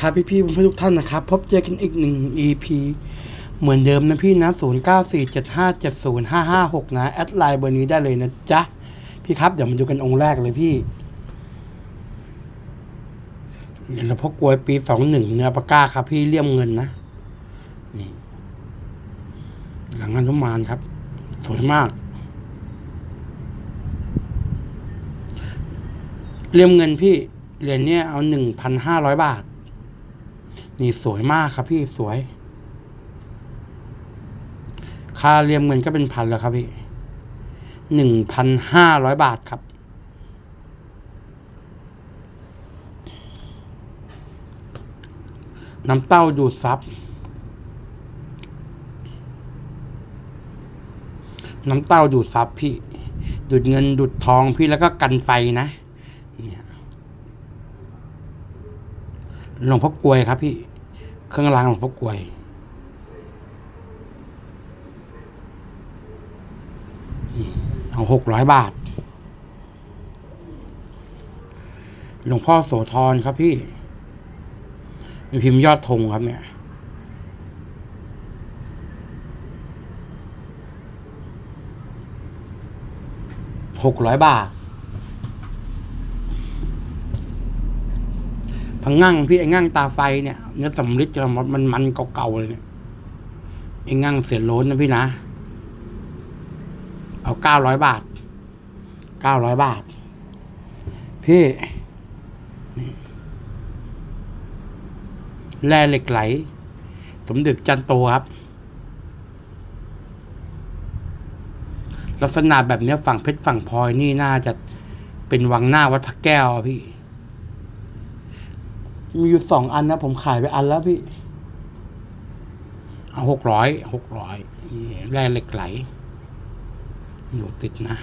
ครับพี่พี่ๆเพื่อนทุกท่านนะครับ พบเจอกันอีกหนึ่ง EP เหมือนเดิมนะพี่นะ0 9 4 7 5 7 0 5 5 6 นะ แอดไลน์เบอร์นี้ได้เลยนะจ๊ะ พี่ครับ เดี๋ยวมาดูกันองค์แรกเลยพี่เหรียญหลวงพ่อกลวยปี21เนื้อปากกาครับ พี่เลี่ยมเงินนะ นี่ หลังอนุมานครับ สวยมาก เลี่ยมเงินพี่เหรียญเนี้ยเอาหนึ่งพันห้าร้อยบาท นี่สวยมากครับพี่สวย ค่าเลี่ยมเงินก็เป็นพันแล้วครับพี่หนึ่งพันห้าร้อยบาทครับ น้ำเต้าดูดซับ น้ำเต้าดูดซับพี่ ดูดเงินดูดทองพี่แล้วก็กันไฟนะ เนี่ยหลวงพ่อกลวยครับพี่ เครื่องรางหลวงพ่อกลวย เอาหกร้อยบาท หลวงพ่อโสธรครับพี่มีพิมพ์ยอดธงครับเนี่ยหกร้อยบาท พังงั่งพี่ไอ้งั่งตาไฟเนี่ยเนื้อสำลิดจะมันมันเก่าๆเลยเนี่ยไอ้งั่งเสียโล้นนะพี่นะ เอาเก้าร้อยบาทเก้าร้อยบาท พี่แร่เหล็กไหล สมเด็จจันโตครับ ลักษณะแบบเนี้ยฝั่งเพชรฝั่งพลอยนี่น่าจะเป็นวังหน้าวัดพระแก้วพี่ มีอยู่สองอันนะ ผมขายไปอันแล้วพี่ เอาหกร้อยหกร้อยแร่เหล็กไหล อยู่ติดนะ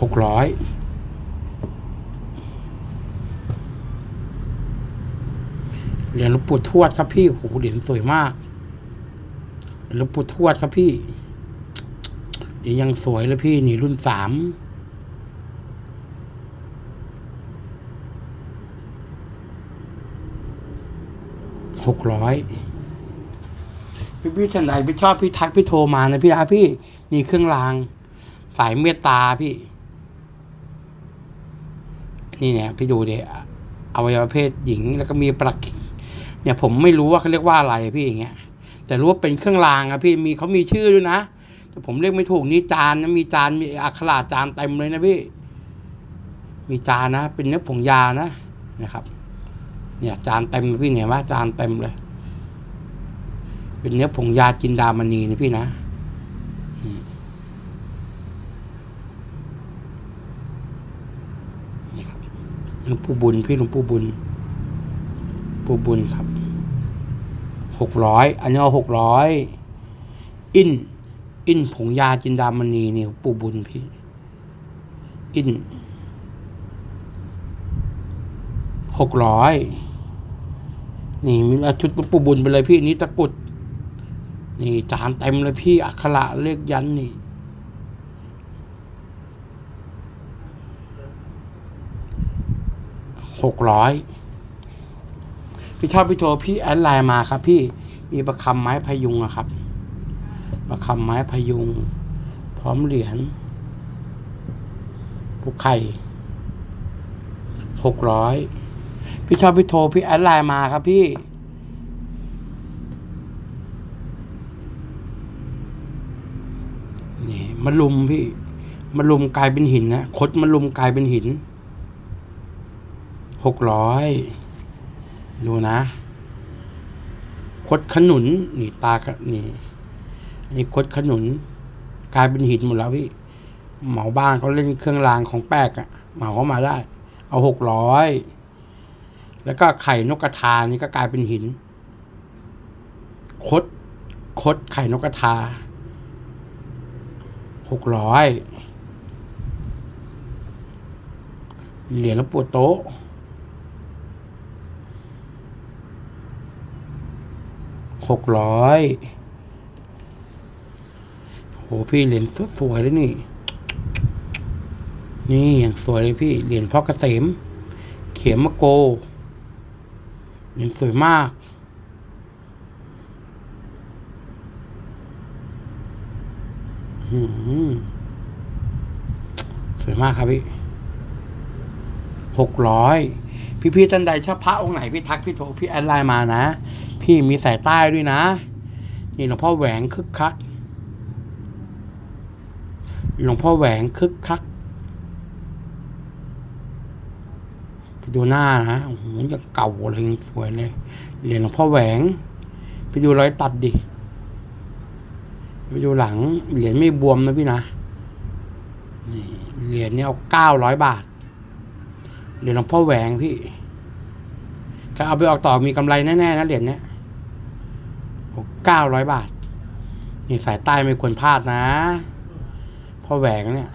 หกร้อยเหรียญหลวงปู่ทวดครับพี่โอ้โหเหรียญสวยมากเหรียญหลวงปู่ทวดครับพี่เดี๋ยวยังสวยเลยพี่นี่รุ่นสาม หกร้อยพี่พี่ท่านไหนพี่ชอบพี่ทักพี่โทรมานะพี่นะพี่นี่เครื่องราง สายเมตตาพี่ นี่เนี่ยพี่ดูเดี๋ยอวัยวะเพศหญิงแล้วก็มีประกิเนี่ยผมไม่รู้ว่าเขาเรียกว่าอะไรพี่อย่างเงี้ย แต่รู้ว่าเป็นเครื่องรางอะพี่มีเขามีชื่อด้วยนะแต่ผมเรียกไม่ถูกนี่จานนะมีจานมีอักขระจานเต็มเลยนะพี่ มีจานนะ เป็นเนื้อผงยานะนะครับ เนี่ย จานเต็มพี่เนี่ยว่าจานเต็มเลย เป็นเนื้อผงยาจินดามณีนะพี่นะนี่นี่ครับหลวงปู่บุญพี่หลวงปู่บุญปู่บุญครับหกร้อยอันนี้เอาหกร้อยอินอินผงยาจินดามณีนี่ปู่บุญพี่ อิน หกร้อยนี่มีอาชุดหลวงปู่บุญไปเลยพี่นี่ตะกุด นี่จานเต็มเลยพี่อักขระเลขยันนี่ หกร้อยพี่ชอบพี่โทรพี่แอดไลน์มาครับพี่มีประคำไม้พยุงอะครับ ประคำไม้พยุง พร้อมเหรียญผูกไข่หกร้อย พี่ชอบพี่โทรพี่แอดไลน์มาครับพี่ นี่มาลุมพี่มาลุมกลายเป็นหินนะคดมาลุมกลายเป็นหินหกร้อยดูนะคดขนุนนี่ตาก็นี่นี่คดขนุน กลายเป็นหินหมดแล้วพี่เหมาบ้านเขาเล่นเครื่องรางของแป๊กอะเหมาเขามาได้ เอาหกร้อย แล้วก็ไข่นกกระทานี่ก็กลายเป็นหิน คด คดไข่นกกระทาหกร้อยเหรียญหลวปู่โต๊ะหกร้อยโหพี่เหรียญสวยเลยนี่ นี่อย่างสวยเลยพี่ เหรียญพ่อเกษม เขียมมะโก เหรียญสวยมาก สวยมากครับพี่หกร้อยพี่พี่ท่านใดชอบพระองค์ไหนพี่ทักพี่โทรพี่แอดไลน์มานะ พี่มีสายใต้ด้วยนะ นี่หลวงพ่อแหวงคึกคัก หลวงพ่อแหวงคึกคักไป ดูหน้านะโอ้โหยังเก่าเลยยังสวยเลยเหรียญหลวงพ่อแหวง ไปดูรอยตัดดิไปดูหลังเหรียญไม่บวมนะพี่นะนี่เหรียญนี่เอาเก้าร้อยบาทเหรียญหลวงพ่อแหวงพี่ถ้าเอาไปออกต่อมีกำไรแน่ๆนะเหรียญเนี้ยเก้าร้อยบาท นี่สายใต้ไม่ควรพลาดนะพ่อแหวงเนี่ย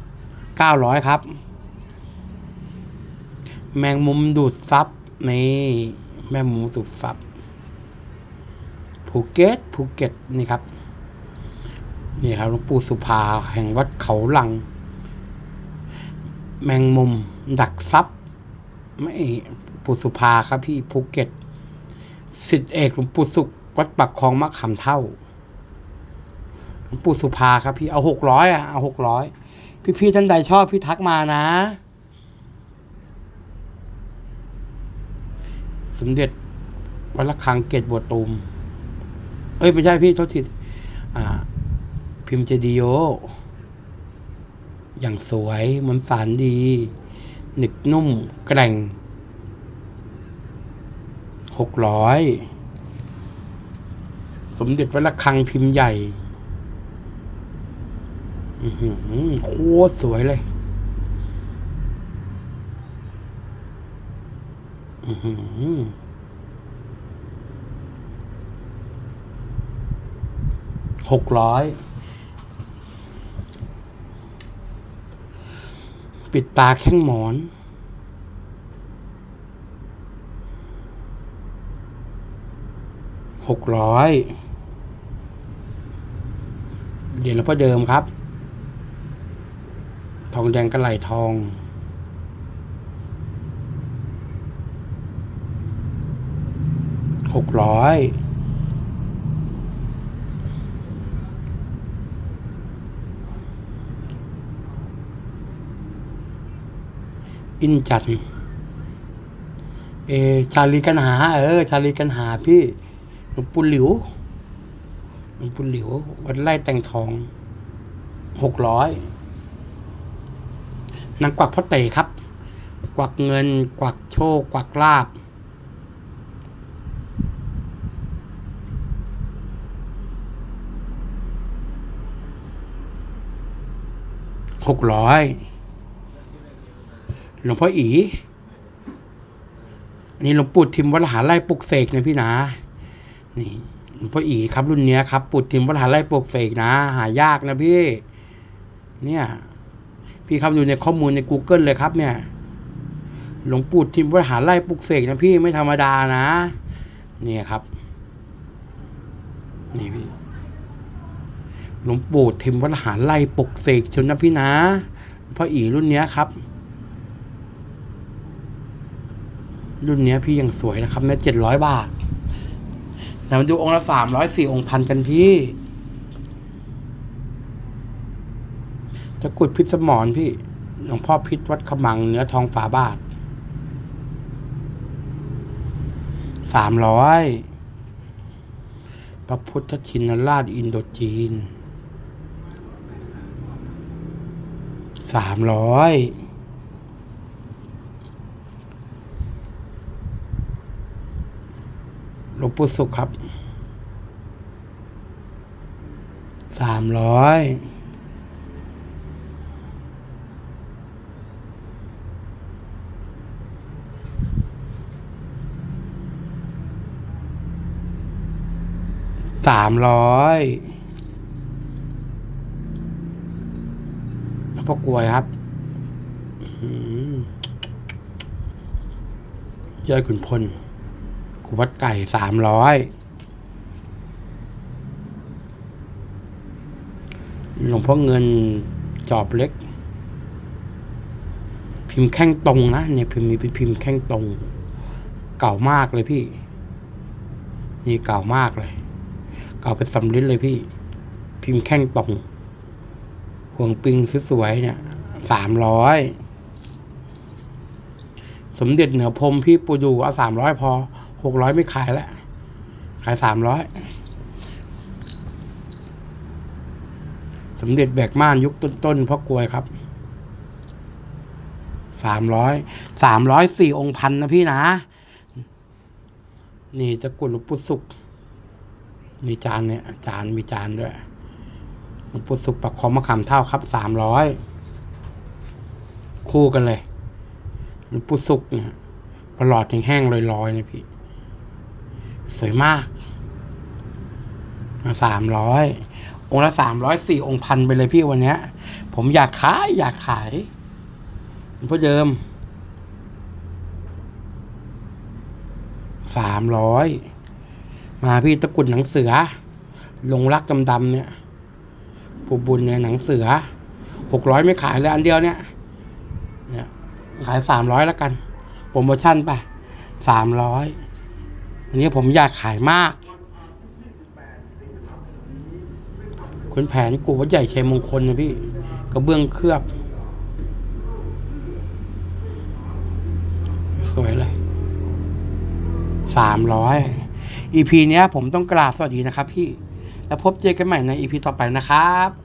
เก้าร้อยครับ แมงมุมดูดซับนี่แมงมุมดูดซับภูเก็ตภูเก็ตนี่ครับนี่ครับหลวงปู่สุภาแห่งวัดเขาหลัง แมงมุมดักซับไม่ปู่สุภาครับพี่ภูเก็ตสิทธิเอกหลวงปู่สุข วัดปักคลองมะขามเท่าหลวงปู่สุภาครับพี่เอาหกร้อยอะเอาหกร้อยพี่พี่ๆท่านใดชอบพี่ทักมานะ สมเด็จวัดระฆังเกตบวตูม เอ้ยไม่ใช่พี่โทษทีอ่า พิมพ์เจดีโออย่างสวยมันสารดี หนึกนุ่มแกร่งหกร้อยสมเด็จวัดระฆังพิมพ์ใหญ่อือหือโคตรสวยเลย อือ หกร้อย ปิดตาแข้งหมอน หกร้อยเหรียญหลวงพ่อเดิมครับ ทองแดงกระไหลทอง หกร้อยอินจันเออชาลีกันหา เออ ชาลีกันหาพี่หลวงปู่หลิวหลวงปู่หลิว วัดไร่แต่งทองหกร้อยนางกวักพ่อเต๋ครับ กวักเงิน กวักโชค กวักลาบ หกร้อยหลวงพ่ออีอันนี้หลวงปู่ทิมวัดหาไร่ปลุกเสกนะพี่นะ นี่หลวงพ่ออีครับรุ่นเนี้ยครับปู่ทิมวัดหาไร่ปลุกเสกนะ หายากนะพี่ เนี่ย พี่ครับดูในข้อมูลใน Google เลยครับ เนี่ย หลวงปู่ทิมวัดหาไร่ปลุกเสกนะพี่ไม่ธรรมดานะ เนี่ยครับ นี่พี่ หลวงปู่ทิมวัดหาไร่ปกเสกชนนะพี่นะพ่ออีรุ่นเนี้ยครับ รุ่นเนี้ยพี่ยังสวยนะครับเนี่ยเจ็ดร้อยบาทแต่มาดูองค์ละสามร้อยสี่องค์พันกันพี่ตะกุดพิษสมรพี่หลวงพ่อพิษวัดขมังเนื้อทองฝาบาทสามร้อยพระพุทธชินราชอินโดจีน สามร้อยหลวงปู่สุขครับสามร้อยสามร้อยหลวง พ่อกลวยครับอืมยอดขุนพลกูวัดไก่สามร้อยหลวงพ่อเงินจอบเล็ก พิมพ์แข้งตรงนะเนี่ยพิมพ์นี้เป็นพิมพ์แข้งตรง เก่ามากเลยพี่ นี่เก่ามากเลย เก่าเป็นสำลิดเลยพี่ พิมพ์แข้งตรง ห่วงปิงสวยๆเนี่ยสามร้อยสมเด็จเหนือพรมพี่ปูดูเอาสามร้อยพอหกร้อยไม่ขายแล้ว ขายสามร้อยสมเด็จแบกม่านยุคต้นๆพ่อกลวยครับสามร้อยสามร้อยสี่องค์พันนะพี่นะ นี่จะกุลหลวงปู่สุขมีจานเนี่ย จานมีจานด้วย หลวงปู่สุขปักคอมะขามเท่าครับสามร้อยคู่กันเลยหลวงปู่สุขเนี่ยประหลอดแห้งๆลอยๆนะพี่ สวยมากสามร้อยองค์ละสามร้อยสี่องค์พันไปเลยพี่วันเนี้ย ผมอยากขาย อยากขายเพราะเดิมสามร้อยมาพี่ตะกุดหนังเสือลงรักดำๆเนี่ยูบุญเนี่ยหนังเสือหกร้อยไม่ขายเลยอันเดียวเนี่ยเนี่ยขายสามร้อยแล้วกันโปรโมชั่นไปสามร้อยอันนี้ผมอยากขายมากคุณแผนกูวัดใหญ่ชัยมงคลนะพี่กระเบื้องเคลือบ สวยเลยสามร้อย EP เนี้ยผมต้องกราบสวัสดีนะครับพี่ แล้วพบเจอกันใหม่ใน EP ต่อไปนะครับ